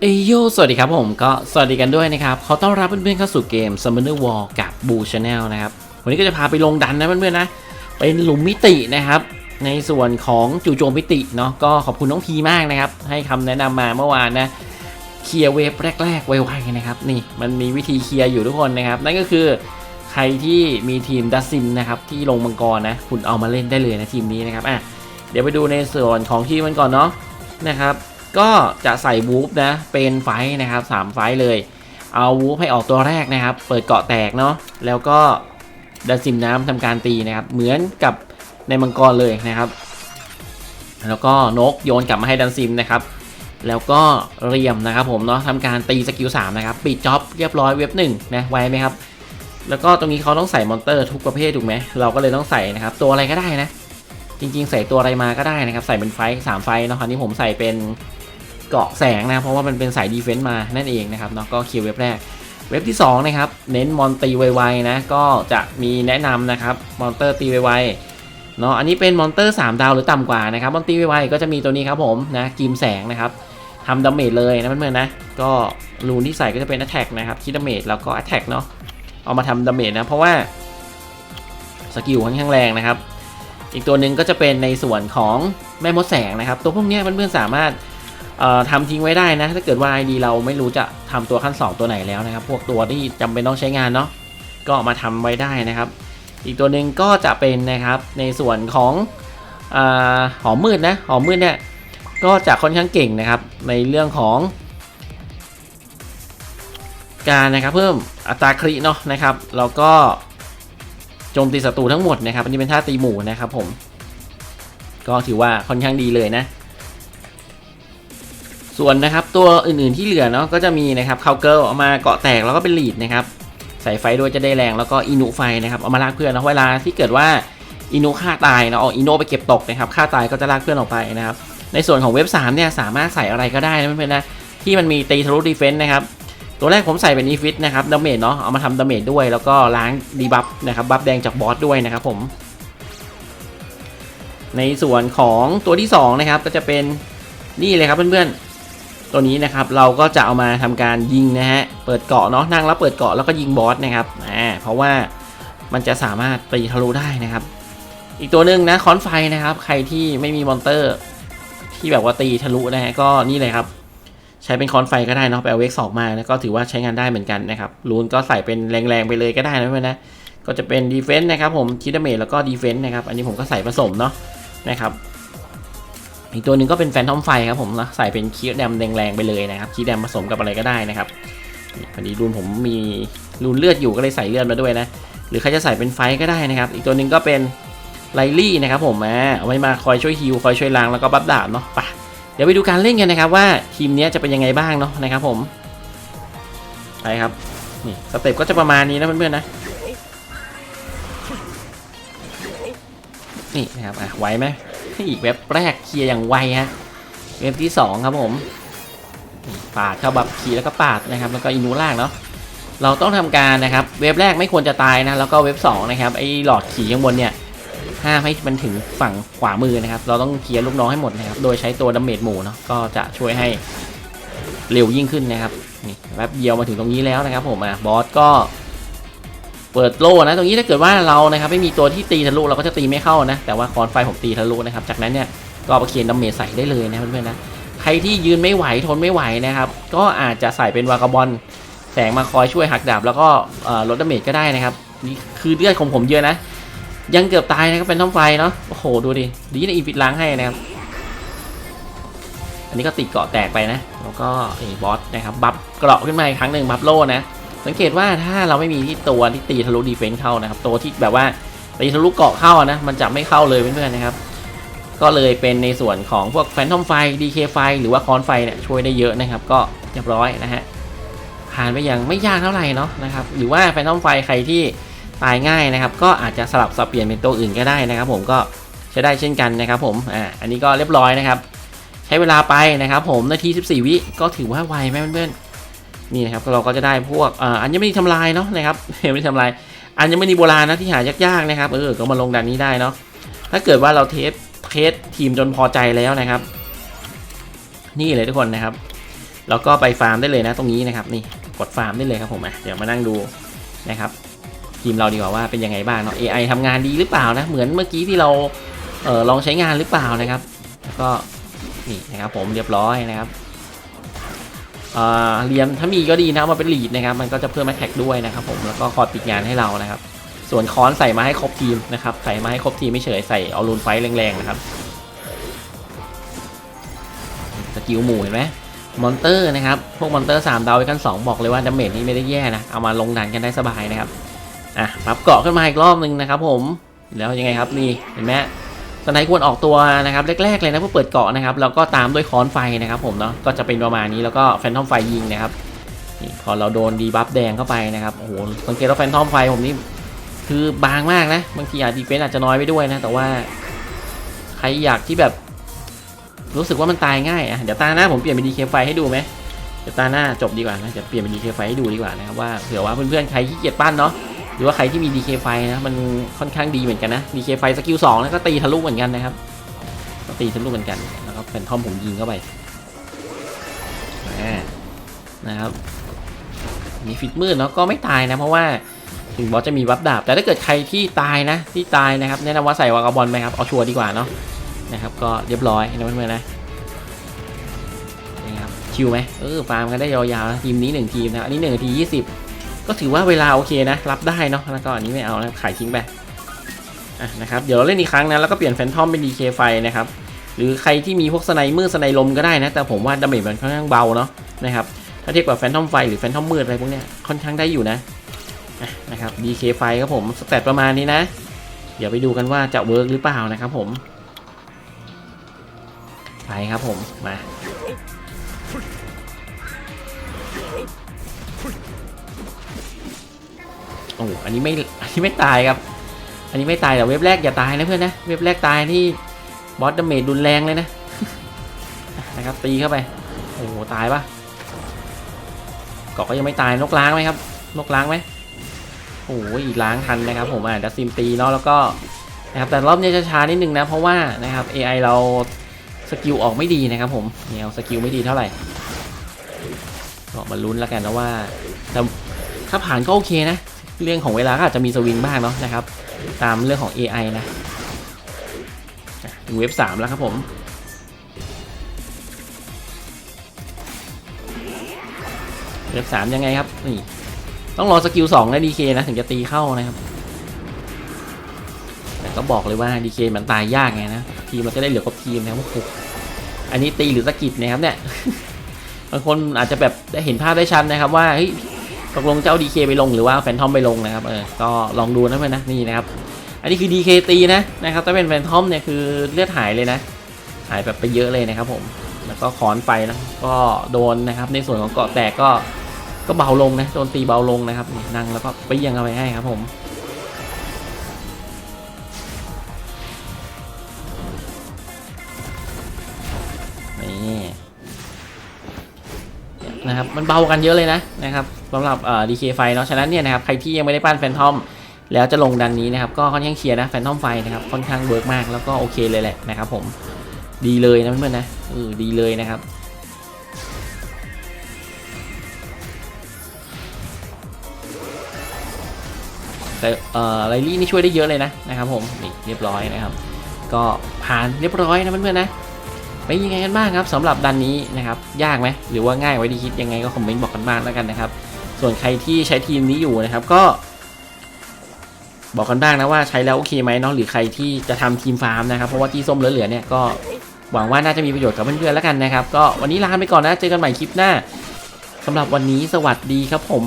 เอยโย สวัสดีครับผมก็สวัสดีกันด้วยนะครับขอต้อนรับเพื่อนๆเข้าสู่เกม Summoner War กับ Boo Channel นะครับ วันนี้ก็จะพาไปลงดันนะเพื่อนๆนะ เป็นหลุมมิตินะครับ ในส่วนของจู่โจมมิติเนาะก็ขอบคุณน้องพีมากนะครับ ให้คำแนะนำมาเมื่อวานนะเคลียร์เวฟแรกๆ ไวๆนะครับ นี่มันมีวิธีเคลียร์อยู่ทุกคนนะครับ นั่นก็คือใครที่มีทีมดัซซิมนะครับที่ลงมังกรนะคุณเอามาเล่นได้เลยนะทีมนี้นะครับอะเดี๋ยวไปดูในส่วนของทีมมันก่อนเนาะนะครับ ก็จะใส่วูฟนะเป็นไฟนะครับสามไฟเลย เอาวูฟให้ออกตัวแรกนะครับ เปิดเกาะแตกเนาะแล้วก็ดันซิมน้ำทำการตีนะครับ เหมือนกับในมังกรเลยนะครับ แล้วก็นกโยนกลับมาให้ดันซิมนะครับ แล้วก็เรียมนะครับผมเนาะทำการตีสกิล3นะครับปิดจ็อบเรียบร้อยเว็บหนึ่งนะไวไหมครับแล้วก็ตรงนี้เขาต้องใส่มอนเตอร์ทุกประเภทถูกไหมเราก็เลยต้องใส่นะครับ ตัวอะไรก็ได้นะ จริงๆ ใส่ตัวอะไรมาก็ได้นะครับ ใส่เป็นไฟสามไฟเนาะอันนี้ผมใส่เป็น เกาะแสงนะเพราะว่ามันเป็นสายดีเฟนต์มานั่นเองนะครับเนาะก็เคิวเว็บแรก เว็บที่ 2 นะครับ เน้นมอนตีไวๆนะก็จะมีแนะนำนะครับมอนเตอร์ตีไวๆเนาะอันนี้เป็นมอนเตอร์ 3 ดาวหรือต่ำกว่านะครับมอนตีไวๆก็จะมีตัวนี้ครับผมนะกิมแสงนะครับทำดาเมจเลยนะเพื่อนๆนะก็รูนที่ใส่ก็จะเป็น a t t a c k นะครับคิดดาเมจแล้วก็ attack เนาะเอามาทำดาเมจนะเพราะว่าสกิลค่อนข้างแรงนะครับ อีกตัวหนึ่งก็จะเป็นในส่วนของแม่มดแสงนะครับ ตัวพวกนี้เพื่อนๆสามารถ ทำทิ้งไว้ได้นะ ถ้าเกิดว่า ID เราไม่รู้จะทำตัวขั้น 2 ตัวไหนแล้วนะครับ พวกตัวที่จำเป็นต้องใช้งานเนาะก็มาทำไว้ได้นะครับ อีกตัวหนึ่งก็จะเป็นนะครับในส่วนของอหอมมืดนะหอมมืดเนี่ยก็จะค่อนข้างเก่งนะครับ ในเรื่องของการนะครับเพิ่มอัตราคริเนาะนะครับแล้วก็โจมตีศัตรูทั้งหมดนะครับ อันนี้เป็นท่าตีหมู่นะครับผม ก็ถือว่าค่อนข้างดีเลยนะ ส่วนนะครับตัวอื่นๆที่เหลือเนาะก็จะมีนะครับคาเกิลเอามาเกาะแตกแล้วก็เป็นลีดนะครับใส่ไฟด้วยจะได้แรงแล้วก็อินุไฟนะครับเอามาลากเพื่อนนะเวลาที่เกิดว่าอินุฆ่าตายเนาะเอาอินุไปเก็บตกนะครับฆ่าตายก็จะลากเพื่อนออกไปนะครับ ในส่วนของเว็บ3เนี่ยสามารถใส่อะไรก็ได้นะเพื่อนๆนะที่มันมีตีทะลุดีเฟนต์นะครับตัวแรกผมใส่เป็นอีฟิตนะครับดาเมจเนาะเอามาทำดาเมจด้วย แล้วก็ล้างดีบัฟนะครับบัฟแดงจากบอสด้วยนะครับผมในส่วนของตัวที่สองนะครับก็จะเป็นนี่เลยครับเพื่อนๆ ตัวนี้นะครับเราก็จะเอามาทำการยิงนะฮะเปิดเกาะเนาะนั่งแล้วเปิดเกาะแล้วก็ยิงบอสนะครับอ่าเพราะว่ามันจะสามารถตีทะลุได้นะครับ อีกตัวหนึ่งนะคอนไฟนะครับ ใครที่ไม่มีมอนเตอร์ ที่แบบว่าตีทะลุนะฮะก็นี่เลยครับใช้เป็นคอนไฟก็ได้เนาะไปเอาเวกสองมาแล้วก็ถือว่าใช้งานได้เหมือนกันนะครับรูนก็ใส่เป็นแรงๆไปเลยก็ได้นะเพื่อนนะก็จะเป็นดีเฟนต์นะครับผมคิดดเมจแล้วก็ดีเฟนต์นะครับอันนี้ผมก็ใส่ผสมเนาะนะครับ อีกตัวหนึ่งก็เป็นแฟนทอมไฟครับผมนะใส่เป็นคีย์แดมแรงๆไปเลยนะครับคีย์แดมผสมกับอะไรก็ได้นะครับพอดีรูนผมมีรูนเลือดอยู่ก็เลยใส่เลือดมาด้วยนะหรือใครจะใส่เป็นไฟก็ได้นะครับ อีกตัวหนึ่งก็เป็นไลลี่นะครับผมอ่าเอาไว้มาคอยช่วยฮิวคอยช่วยล้างแล้วก็บัฟดาบเนาะไปเดี๋ยวไปดูการเล่นกันนะครับว่าทีมนี้จะเป็นยังไงบ้างเนาะนะครับผมไปครับนี่สเต็ปก็จะประมาณนี้นะเพื่อนๆนะนี่นะครับอะไหวไหม อีกเว็บแรกเคลียร์อย่างไวฮะเว็บที่ 2 ครับผมปาดเข้าบับคีย์แล้วก็ปาดนะครับ แล้วก็อินูล่างเนาะเราต้องทำการนะครับ เว็บแรกไม่ควรจะตายนะ แล้วก็เว็บ 2 นะครับ ไอ้หลอดขี่ข้างบนเนี่ยห้ามให้มันถึงฝั่งขวามือนะครับ เราต้องเคลียร์ลูกน้องให้หมดนะครับ โดยใช้ตัวดัมเมจหมู่เนาะก็จะช่วยให้เร็วยิ่งขึ้นนะครับนี่แป๊บเดียวมาถึงตรงนี้แล้วนะครับผมอะบอสก็ เปิดโล่นะ ตรงนี้ถ้าเกิดว่าเรานะครับไม่มีตัวที่ตีทะลุเราก็จะตีไม่เข้านะ แต่ว่าคอนไฟผมตีทะลุนะครับ จากนั้นเนี่ยก็เอาเคียนดาเมจใส่ได้เลยนะเพื่อนๆนะใครที่ยืนไม่ไหวทนไม่ไหวนะครับ ก็อาจจะใส่เป็นวากาบอลแสงมาคอยช่วยหักดาบแล้วก็ลดดาเมจก็ได้นะครับนี่คือเลือดของผมเยอะนะ ยังเกือบตายนะครับเป็นท่อมไฟเนาะโอ้โหดูดิดีนะอีฟิตล้างให้นะครับอันนี้ก็ติดเกาะแตกไปนะ แล้วก็ไอ้บอสนะครับบัฟเกราะขึ้นมาอีกครั้งหนึ่งบัฟโล่นะ สังเกตว่าถ้าเราไม่มีที่ตัวที่ตีทะลุดีเฟนส์เข้านะครับ ตัวที่แบบว่าตีทะลุเกาะเข้านะมันจะไม่เข้าเลยเพื่อนๆนะครับ ก็เลยเป็นในส่วนของพวกแฟนทอมไฟดีเคไฟหรือว่าคอนไฟเนี่ยช่วยได้เยอะนะครับ ก็เรียบร้อยนะฮะผ่านไปอย่างไม่ยากเท่าไหร่เนาะนะครับหรือว่าแฟนทอมไฟใครที่ตายง่ายนะครับ ก็อาจจะสลับสับเปลี่ยนเป็นตัวอื่นก็ได้นะครับ ผมก็ใช้ได้เช่นกันนะครับ ผมอ่าอันนี้ก็เรียบร้อยนะครับ ใช้เวลาไปนะครับ ผมนาที 14 วิก็ถือว่าไวไหมเพื่อนๆ นี่นะครับเราก็จะได้พวกอ่าอัญมณีทำลายเนาะนะครับไม่ทำลาย อัญมณีโบราณนะที่หายากๆนะครับเออก็มาลงดันนี้ได้เนาะถ้าเกิดว่าเราเทสเทสทีมจนพอใจแล้วนะครับ นี่เลยทุกคนนะครับแล้วก็ไปฟาร์มได้เลยนะตรงนี้นะครับนี่กดฟาร์มได้เลยครับผมอะเดี๋ยวมานั่งดูนะครับทีมเราดีกว่าว่าเป็นยังไงบ้างเนาะ AI ทำงานดีหรือเปล่านะ เหมือนเมื่อกี้ที่เราเออลองใช้งานหรือเปล่านะครับ แล้วก็นี่นะครับผมเรียบร้อยนะครับ อ่าเรียนถ้ามีก็ดีนะมาเป็นลีดนะครับมันก็จะเพิ่มแมทแท็กด้วยนะครับผมแล้วก็คอร์ดปิดงานให้เรานะครับ ส่วนคอนใส่มาให้ครบทีมนะครับใส่มาให้ครบทีมไม่เฉยใส่เอารูนไฟแรงๆนะครับสกิลหมู่เห็นไหมมอนเตอร์นะครับ พวกมอนเตอร์3ดาวไว้กัน2บอกเลยว่าดาเมจนี่ไม่ได้แย่นะ เอามาลงดันกันได้สบายนะครับ อะปรับเกาะขึ้นมาอีกรอบนึงนะครับผม แล้วยังไงครับนี่ เห็นไหม สไนควรออกตัวนะครับแรกๆเลยนะเพื่อเปิดเกาะนะครับแล้วก็ตามด้วยคอนไฟนะครับผมเนาะก็จะเป็นประมาณนี้แล้วก็แฟนทอมไฟยิงนะครับนี่พอเราโดนดีบัฟแดงเข้าไปนะครับโอ้โหสังเกตว่าแฟนทอมไฟผมนี่คือบางมากนะบางทีอาจดีเฟนอาจจะน้อยไปด้วยนะแต่ว่า ใครอยากที่แบบ รู้สึกว่ามันตายง่ายอะเดี๋ยวตาหน้าผมเปลี่ยนเป็นดีเคไฟให้ดูไหมเดี๋ยวตาหน้าจบดีกว่านะจะเปลี่ยนเป็นดีเคไฟให้ดูดีกว่านะครับว่าเผื่อว่าเพื่อนๆใครที่เกียจปั้นเนาะ หรือว่าใครที่มีดีเคไฟนะมันค่อนข้างดีเหมือนกันนะดีเคไฟสกิลสองแล้วก็ตีทะลุเหมือนกันนะครับก็ตีทะลุเหมือนกันแล้วก็เป็นทอมผมยิงเข้าไปนะครับมีฟิตมืดเนาะก็ไม่ตายนะเพราะว่าถึงบอสจะมีวับดาบ แต่ถ้าเกิดใครที่ตายนะ ที่ตายนะครับแนะนำว่าใส่วากาบอลไหมครับเอาชัวร์ดีกว่าเนาะนะครับ ก็เรียบร้อยนะเพื่อนๆนะนี่ครับชิวไหมเออฟาร์มกันได้ยาวๆนะทีมนี้ 1 ทีมนะอันนี้1นาที20 ก็ถือว่าเวลาโอเคนะ รับได้เนาะแล้วก็อันนี้ไม่เอานะขายทิ้งไปอะนะครับเดี๋ยวเราเล่นอีกครั้งนะแล้วก็เปลี่ยนแฟนทอมเป็น DK ไฟนะครับหรือใครที่มีพวกสไนมืดสไนลมก็ได้นะ แต่ผมว่าดาเมจมันค่อนข้างเบาเนาะนะครับถ้าเทียบกับแฟนทอมไฟหรือแฟนทอมมืดอะไรพวกเนี้ยค่อนข้างได้อยู่นะนะครับ DK ไฟครับผมสแตทประมาณนี้นะ เดี๋ยวไปดูกันว่าจะเวิร์กหรือเปล่านะครับผม ไปครับผมมา โอ้อันนี้ไม่ อันนี้ไม่ตายครับ อันนี้ไม่ตายแต่เว็บแรกอย่าตายนะเพื่อนนะ เว็บแรกตายที่บอสดาเมจรุนแรงเลยนะนะครับตีเข้าไป โอ้โหตายปะเกาะก็ยังไม่ตายนกล้างไหมครับ นกล้างไหมโอ้ยล้างทันนะครับ ผมอะดัซซิมตีเนาะแล้วก็นะครับแต่รอบนี้จะช้านิดนึงนะ เพราะว่านะครับ AI เราสกิลออกไม่ดีนะครับ ผมเนี่ยสกิลไม่ดีเท่าไหร่ก็มาลุ้นแล้วกันนะว่าแต่ถ้าผ่านก็โอเคนะ เรื่องของเวลาก็อาจจะมีสวิงบ้างเนาะนะครับ ตามเรื่องของ AI นะอะถึงเว็บ3แล้วครับผมเว็บ3ยังไงครับนี่ต้องรอสกิล2นะดีเคนะ ถึงจะตีเข้านะครับแต่ก็บอกเลยว่าดีเคมันตายยากไงนะทีมมันจะได้เหลือกบทีมนะครับโอ้โหอันนี้ตีหรือสกิดนะครับเนี่ยบางคนอาจจะแบบได้เห็นภาพได้ชัดนะครับว่าเฮ้ย ตกลงเจ้าดีเคไปลงหรือว่าแฟนทอมไปลงนะครับเออก็ลองดูนะเพื่อนนะนี่นะครับ อันนี้คือดีเคตีนะนะครับถ้าเป็นแฟนทอมเนี่ยคือเลือดหายเลยนะ หายแบบไปเยอะเลยนะครับผมแล้วก็ขอนไฟนะก็โดนนะครับในส่วนของเกาะแตกก็ก็เบาลงนะโดนตีเบาลงนะครับนั่งแล้วก็ไปยังเอาไปให้ครับผม นะครับมันเบากันเยอะเลยนะนะครับสำหรับเอ่อดีเคไฟเนาะฉะนั้นเนี่ยนะครับใครที่ยังไม่ได้ปั้นแฟนทอมแล้วจะลงดันนี้นะครับก็ค่อนข้างเชียร์นะแฟนทอมไฟนะครับค่อนข้างเวิร์กมากแล้วก็โอเคเลยแหละนะครับผมดีเลยนะเพื่อนๆนะเออดีเลยนะครับแต่เอ่อไลลี่นี่ช่วยได้เยอะเลยนะนะครับผมนี่เรียบร้อยนะครับ ก็ผ่านเรียบร้อยนะเพื่อนๆนะ เป็นยังไงกันบ้างครับสำหรับดันนี้นะครับยากไหมหรือว่าง่ายไว้ดีคิดยังไงก็คอมเมนต์บอกกันบ้างแล้วกันนะครับ ส่วนใครที่ใช้ทีมนี้อยู่นะครับก็ บอกกันบ้างนะว่าใช้แล้วโอเคไหมเนาะหรือใครที่จะทำทีมฟาร์มนะครับเพราะว่าที่ส้มเหลือๆเนี่ยก็หวังว่าน่าจะมีประโยชน์กับเพื่อนๆแล้วกันนะครับ ก็วันนี้ลาไปก่อนนะเจอกันใหม่คลิปหน้าสำหรับวันนี้สวัสดีครับผม